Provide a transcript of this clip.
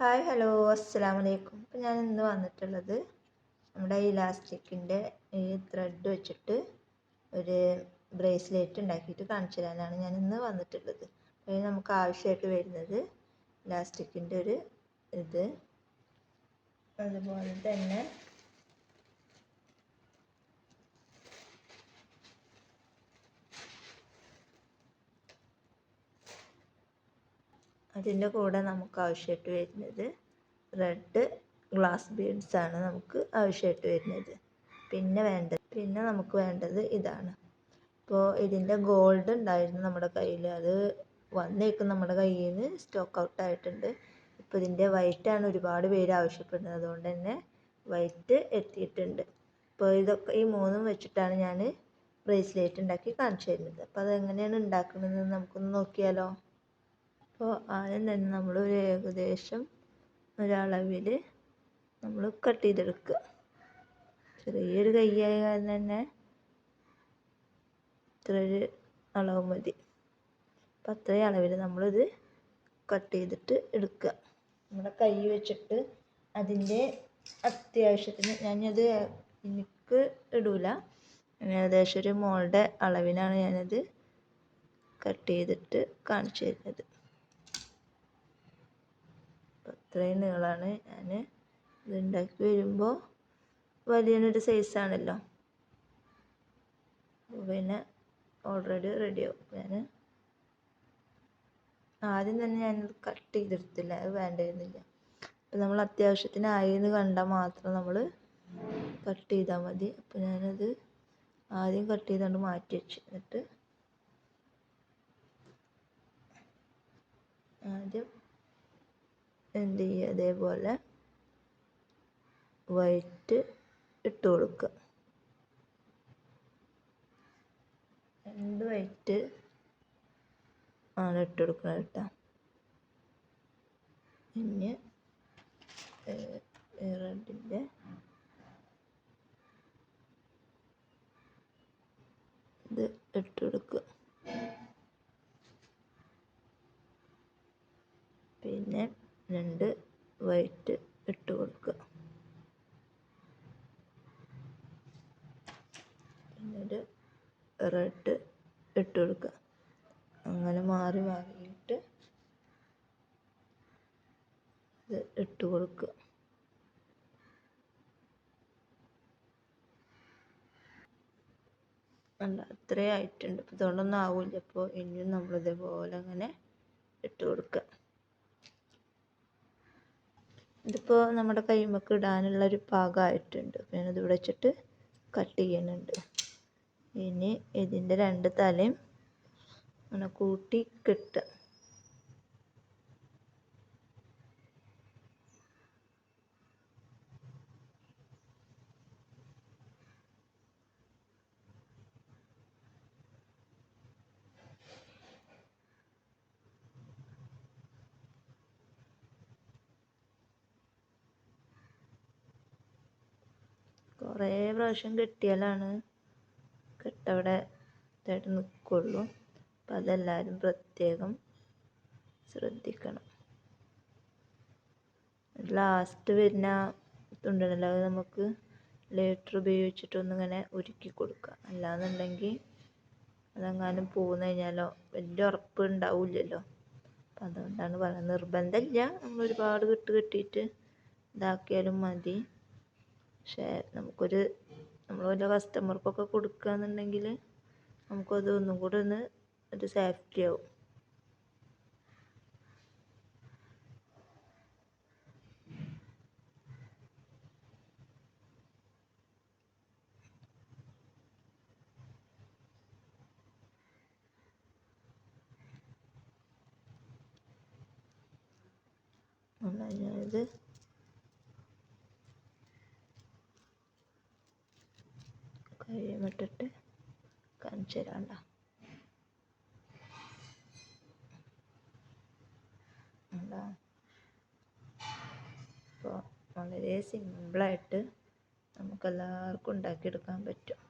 Hi hello അസ്സാം വലൈക്കും ഇപ്പം ഞാൻ ഇന്ന് വന്നിട്ടുള്ളത് നമ്മുടെ ഇലാസ്റ്റിക്കിന്റെ ഈ ത്രെഡ് വെച്ചിട്ട് ഒരു ബ്രേസ്ലെറ്റ് ഉണ്ടാക്കിയിട്ട് കാണിച്ചു തരാനാണ് ഞാൻ ഇന്ന് വന്നിട്ടുള്ളത്. അതിന് നമുക്ക് ആവശ്യമായിട്ട് വരുന്നത് ഇലാസ്റ്റിക്കിന്റെ ഒരു ഇത്. അതുപോലെ തന്നെ അതിന്റെ കൂടെ നമുക്ക് ആവശ്യമായിട്ട് വരുന്നത് റെഡ് ഗ്ലാസ് ബീഡ്സ് ആണ് നമുക്ക് ആവശ്യമായിട്ട് വരുന്നത്. പിന്നെ വേണ്ടത് പിന്നെ നമുക്ക് വേണ്ടത് ഇതാണ്. അപ്പോൾ ഇതിന്റെ ഗോൾഡ് ഉണ്ടായിരുന്നു നമ്മുടെ കയ്യിൽ. അത് വന്നേക്കും നമ്മുടെ കയ്യിൽ നിന്ന് സ്റ്റോക്ക് ഔട്ട് ആയിട്ടുണ്ട്. ഇപ്പോൾ ഇതിന്റെ വൈറ്റാണ് ഒരുപാട് പേര് ആവശ്യപ്പെടുന്നത്. അതുകൊണ്ട് തന്നെ വൈറ്റ് എത്തിയിട്ടുണ്ട്. അപ്പോൾ ഇതൊക്കെ ഈ മൂന്നും വെച്ചിട്ടാണ് ഞാൻ ബ്രേസ്ലെറ്റ് ഉണ്ടാക്കി കാണിച്ചു തരുന്നത്. അപ്പോൾ അതെങ്ങനെയാണ് ഉണ്ടാക്കുന്നത് നമുക്കൊന്ന് നോക്കിയാലോ? അപ്പോൾ ആദ്യം തന്നെ നമ്മൾ ഒരു ഏകദേശം ഒരളവിൽ നമ്മൾ കട്ട് ചെയ്തെടുക്കുക ചെറിയൊരു കൈയായ കാരണം തന്നെ ഇത്രയൊരു അളവ് മതി. അപ്പം അത്രയും അളവിൽ നമ്മളിത് കട്ട് ചെയ്തിട്ട് എടുക്കുക നമ്മുടെ കൈ വെച്ചിട്ട് അതിന്റെ അത്യാവശ്യത്തിന് ഞാനത് എനിക്ക് ഇടൂല. ഏകദേശം ഒരു മോളുടെ അളവിനാണ് ഞാനത് കട്ട് ചെയ്തിട്ട് കാണിച്ചു തരുന്നത്. ഇത്രയും നീളമാണ് ഞാൻ ഇത് ഉണ്ടാക്കി വരുമ്പോൾ വലിയൊരു സൈസാണല്ലോ പിന്നെ ഓൾറെഡി റെഡിയാവും ഞാൻ ആദ്യം തന്നെ ഞാൻ കട്ട് ചെയ്തെടുത്തില്ല. അത് വേണ്ടിയിരുന്നില്ല. അപ്പം നമ്മൾ അത്യാവശ്യത്തിന് ആയെന്ന് കണ്ടാൽ മാത്രം നമ്മൾ കട്ട് ചെയ്താൽ മതി. അപ്പം ഞാനത് ആദ്യം കട്ട് ചെയ്തുകൊണ്ട് മാറ്റി വെച്ച്. എന്നിട്ട് ആദ്യം എന്ത് ചെയ്യുക? അതേപോലെ വൈറ്റ് ഇട്ട് കൊടുക്കുക. രണ്ട് വൈറ്റ് ആണ് ഇട്ട് കൊടുക്കുന്നത് കേട്ടോ? പിന്നെ റെഡിന്റെ ഇത് ഇട്ട് കൊടുക്കുക പിന്നെ രണ്ട് വൈറ്റ് ഇട്ട് കൊടുക്കുക പിന്നെ ഒരു റെഡ് ഇട്ട് കൊടുക്കുക. അങ്ങനെ മാറി മാറിയിട്ട് ഇത് ഇട്ട് കൊടുക്കുക. അല്ല അത്രയും ആയിട്ടുണ്ട്. അപ്പോൾ ഇതുകൊണ്ടൊന്നും ആവില്ല. അപ്പോൾ ഇനിയും നമ്മൾ ഇതേപോലെ അങ്ങനെ ഇട്ട് കൊടുക്കുക. ഇതിപ്പോൾ നമ്മുടെ കൈമക്ക് ഇടാനുള്ള ഒരു പാകമായിട്ടുണ്ട്. പിന്നെ ഇത് ഇവിടെ വെച്ചിട്ട് കട്ട് ചെയ്യുന്നുണ്ട്. ഇനി ഇതിന്റെ രണ്ട് തലയും അങ്ങനെ കൂട്ടി കെട്ടുക. കുറേ പ്രാവശ്യം കെട്ടിയാലാണ് കെട്ടവിടെ ഇതായിട്ട് നിൽക്കുള്ളൂ അപ്പം അതെല്ലാവരും പ്രത്യേകം ശ്രദ്ധിക്കണം. ലാസ്റ്റ് വരുന്ന തുണ്ടല്ലോ അത് നമുക്ക് ലേറ്റർ ഉപയോഗിച്ചിട്ടൊന്നിങ്ങനെ ഉരുക്കി കൊടുക്കുക. അല്ലാന്നുണ്ടെങ്കിൽ അതെങ്ങാനും പോകുന്ന കഴിഞ്ഞാലോ വലിയ ഉറപ്പ് ഉണ്ടാവില്ലല്ലോ. അപ്പം അതുകൊണ്ടാണ് പറയുന്നത്. നിർബന്ധമില്ല. നമ്മൾ ഒരുപാട് കെട്ട് കെട്ടിയിട്ട് ഇതാക്കിയാലും മതി. പക്ഷേ നമുക്കൊരു നമ്മൾ വല്ല കസ്റ്റമർക്കൊക്കെ കൊടുക്കുകയെന്നുണ്ടെങ്കിൽ നമുക്കത് ഒന്നും കൂടെ ഒന്ന് ഒരു സേഫ്റ്റി ആവും. ഞാനിത് കഴിയുമിട്ടിട്ട് കാണിച്ചു തരാണ്ട അപ്പോൾ വളരെ സിമ്പിളായിട്ട് നമുക്കെല്ലാവർക്കും ഉണ്ടാക്കിയെടുക്കാൻ പറ്റും.